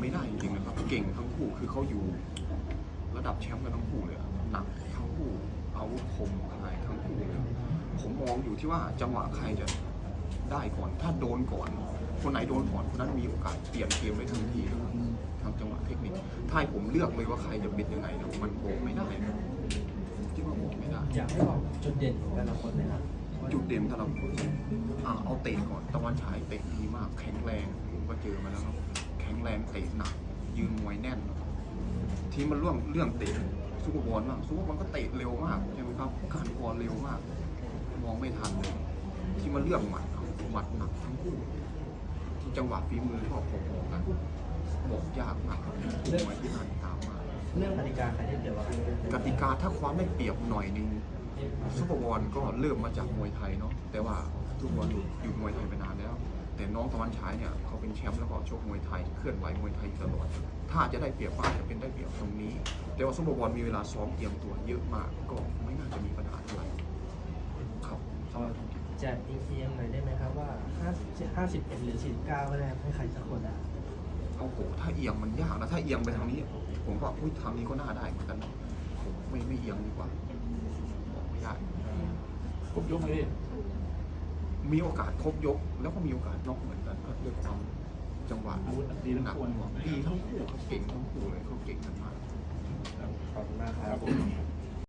ไม่ได้จริงๆนะครับ เก่งทั้งคู่คือเขาอยู่ ระดับแชมป์กันทั้งคู่เลยอะหนักทั้งคู่อาวุธคมอะไรทั้งคู่เลยผมมองอยู่ที่ว่าจังหวะใครจะได้ก่อน ถ้าโดนก่อน คนไหนโดนก่อนคนนั้นมีโอกาสเปลี่ยนเกมได้ทันทีนะครับทางจังหวะเทคนิคถ้าให้ผมเลือกเลยว่าใครจะเป็นยังไงเนี่ยมันบอกไม่ได้นะผมคิดว่าบอกไม่ได้ อยากให้บอกจุดเด่นของแต่ละคนเลยครับจุดเด่นแต่ละคนอะเอาเตะก่อนตะวันฉายเตะดีมากแข็งแรงผมก็เจอมาแล้วครับแข็ งแรงเตะหนักยืนมวยแน่น ทีมมันร่วมเรื่องเตะซุปเปอร์บอลมากซุปเปอร์บอลก็เตะเร็วมากใช่ไหมครับการบอลเร็วมาก มองไม่ทันเลยที่มันเรื่องหมัดเอาหมัดหนักทั้งคู่ที่จังหวะฝีมือก็พอๆกันบอกยากมากครับคู่มวยที่น่าติดตามมากเรื่องกติกาใครได้เปรียบกว่ากันกติกาถ้าความไม่เปรียบหน่อยหนึงซุปเปอร์บอลก็เริ่มมาจากมวยไทยเนาะแต่ว่าทุกบอลอยู่อยู่มวยไทยไปนานแล้วแต่ น้องตะวันฉายเนี่ยเขาเป็นแชมป์แล้วก็ชกมวยไทยเคลื่อนไหวมวยไทยอยู่ตลอด ถ้าจะได้เปรียบก็อาจจะเป็นได้เปรียบตรงนี้ แต่ว่าซุปเปอร์บอลมีเวลาซ้อมเตรียมตัวเยอะมากก็ไม่น่าจะมีปัญหาเท่าไหร่ครับจะอีกทีมหน่อยได้ไหมครับว่า50 51หรือ49ก็ได้ให้ใครสักคนอะเอาโหถ้าเอียงมันยากนะถ้าเอียงไปทางนี้ ผมว่าอุ้ยทางนี้ก็น่าได้เหมือนกันนะผมไม่ไม่เอียงดีกว่าบอกไม่ได้ครบยกเลย มีโอกาสครบยก แล้วก็มีโอกาสน็อกเหมือนกันครับด้วยความจังหวะอาวุธดีทั้งหนักคู่ ดีทั้งคู่เขาเก่งทั้งคู่เลยเขาเก่งกันมาก ขอบคุณมากคครัรับบผม